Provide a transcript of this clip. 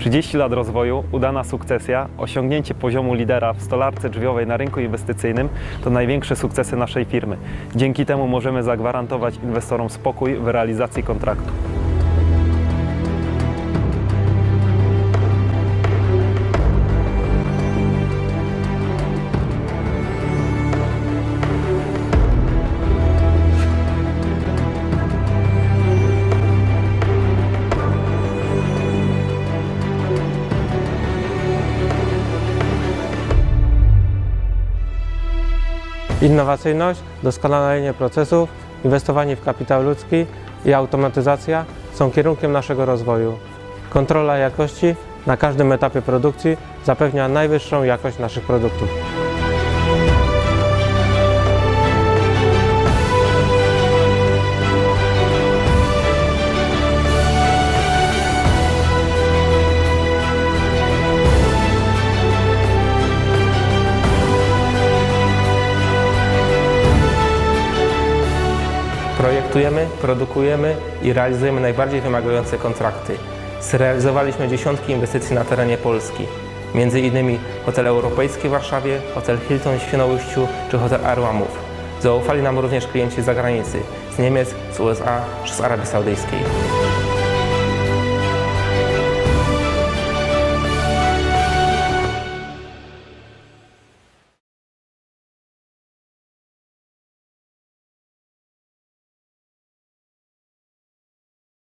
30 lat rozwoju, udana sukcesja, osiągnięcie poziomu lidera w stolarce drzwiowej na rynku inwestycyjnym to największe sukcesy naszej firmy. Dzięki temu możemy zagwarantować inwestorom spokój w realizacji kontraktu. Innowacyjność, doskonalenie procesów, inwestowanie w kapitał ludzki i automatyzacja są kierunkiem naszego rozwoju. Kontrola jakości na każdym etapie produkcji zapewnia najwyższą jakość naszych produktów. Projektujemy, produkujemy i realizujemy najbardziej wymagające kontrakty. Zrealizowaliśmy dziesiątki inwestycji na terenie Polski. Innymi hotel europejski w Warszawie, hotel Hilton w Świnoujściu czy hotel Arłamów. Zaufali nam również klienci z zagranicy, z Niemiec, z USA czy z Arabii Saudyjskiej.